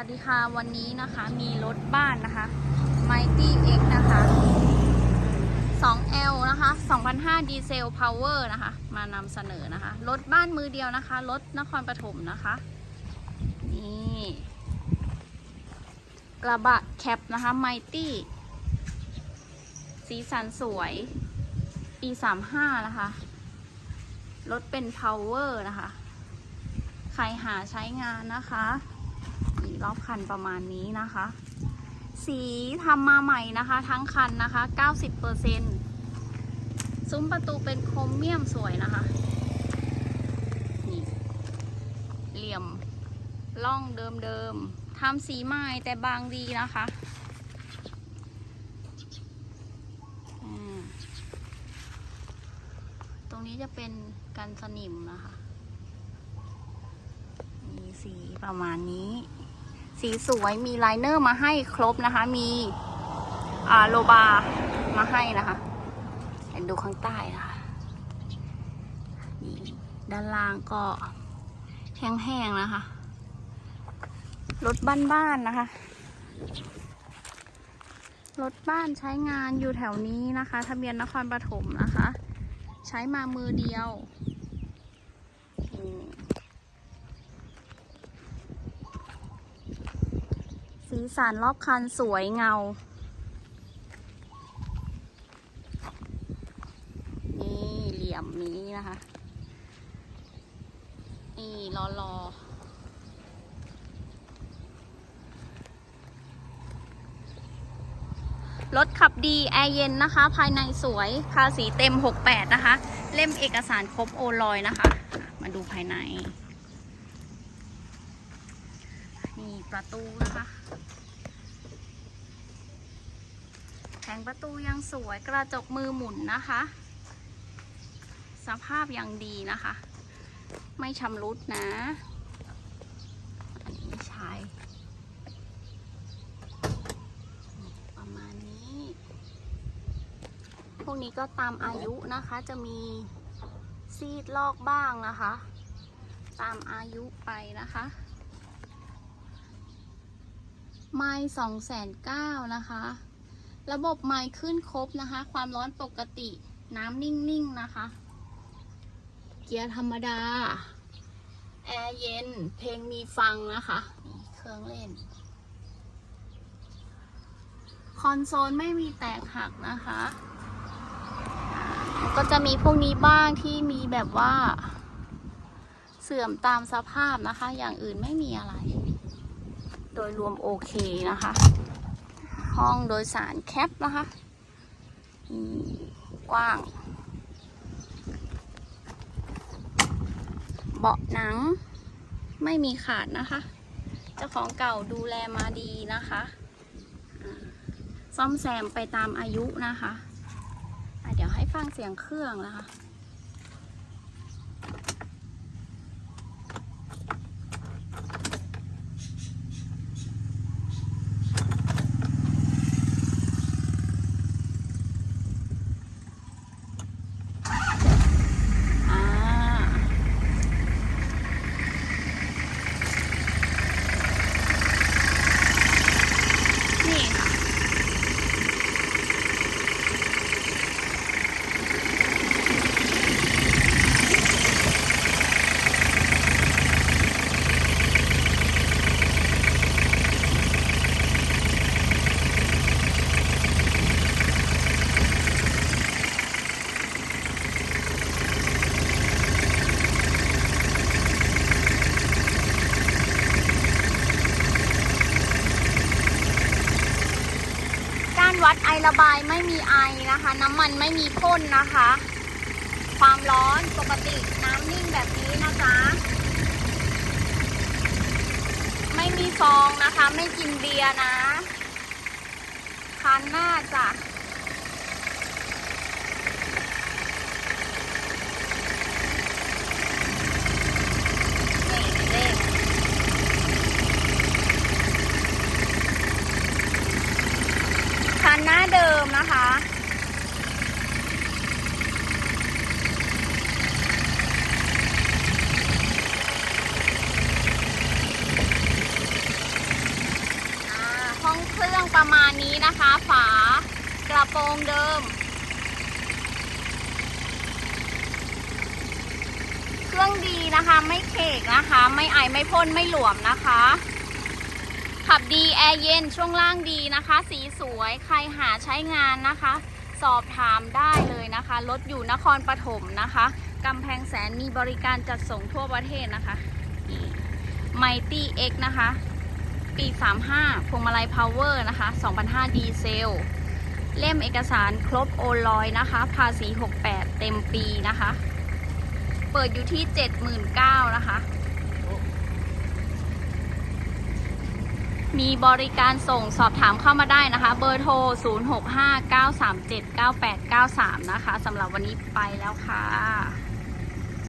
วัสดีค่ะ วันนี้นะคะมีรถบ้านนะคะ Mighty X นะคะ 2L นะคะ 2005 ดีเซลพาวเวอร์นะคะ มานำเสนอนะคะ รถบ้านมือเดียวนะคะ รถนครปฐมนะคะ นี่ กระบะแคปนะคะ Mighty สีสันสวย ปี 35 นะคะ รถเป็น power นะคะ ใครหาใช้งานนะคะ รอบคันประมาณนี้นะคะ สีทำมาใหม่นะคะ ทั้งคันนะคะ 90%ซุ้มประตูเป็นโครเมียมสวยนะคะ นี่ เหลี่ยมล่องเดิมๆทำสีใหม่แต่บางดีนะคะตรงนี้จะเป็นกันสนิมนะคะ มีสีประมาณนี้ สีสวยมีไลเนอร์มาให้ครบนะคะ มีโลบามาให้นะคะเดี๋ยวดูข้างใต้นะคะนี่ด้านล่างก็แห้งๆนะคะ รถบ้านๆนะคะ รถบ้านใช้งานอยู่แถวนี้นะคะ ทะเบียนนครปฐมนะคะ ใช้มามือเดียวอืม สีสันรอบคันสวยเงา นี่เหลี่ยมนี้นะคะ นี่รอรอรถขับดี แอร์เย็นนะคะ ภายในสวยภาษีเต็ม 68 นะคะ เล่มเอกสารครบโอลอยนะคะ มาดูภายใน นี่ประตูนะคะ แผงประตูยังสวยกระจกมือหมุนนะคะ สภาพยังดีนะคะ ไม่ชำรุดนะอันนี้ใช้ประมาณนี้ พวกนี้ก็ตามอายุนะคะจะมีซีดลอกบ้างนะคะ ตามอายุไปนะคะ ไม้สองแสนเก้านะคะ ระบบไม้ขึ้นครบนะคะ ความร้อนปกติ น้ำนิ่งๆนะคะ เกียร์ธรรมดา แอร์เย็น เพลงมีฟังนะคะ นี่เครื่องเล่น คอนโซลไม่มีแตกหักนะคะก็จะมีพวกนี้บ้างที่มีแบบว่า เสื่อมตามสภาพนะคะ อย่างอื่นไม่มีอะไร โดยรวมโอเคนะคะ ห้องโดยสารแคปนะคะ กว้าง เบาะหนังไม่มีขาดนะคะ เจ้าของเก่าดูแลมาดีนะคะ ซ่อมแซมไปตามอายุนะคะะเดี๋ยวให้ฟังเสียงเครื่องนะคะ อ่า นี่ค่ะ การ วัดไอระบายไม่มีไอนะคะ น้ำมันไม่มีพ่นนะคะ ความร้อนปกติน้ำนิ่งแบบนี้นะคะ ไม่มีฟองนะคะ ไม่กินเบียร์นะคันหน้าจ้ะนี่เลข คั น้าเดิมนะคะนเครื่องประมาณนี้นะคะ ฝากระโปรงเดิม เครื่องดีนะคะ ไม่เคกนะคะ ไม่ไอไม่พ่นไม่หลวมนะคะ ขับดีแอร์เย็นช่วงล่างดีนะคะ สีสวยใครหาใช้งานนะคะ สอบถามได้เลยนะคะรถอยู่นครปฐมนะคะกำแพงแสนมีบริการจัดส่งทั่วประเทศนะคะไมตี้เอ็กนะคะ ปี 35พวงมาลัยพาวเวอร์นะคะ2005 ดีเซล เล่มเอกสารครบโอลอยนะคะ ภาษี 68 เต็มปีนะคะ เปิดอยู่ที่ 79,000นะคะ มีบริการส่งสอบถามเข้ามาได้นะคะ เบอร์โทร 0659379893 นะคะสำหรับวันนี้ไปแล้วค่ะ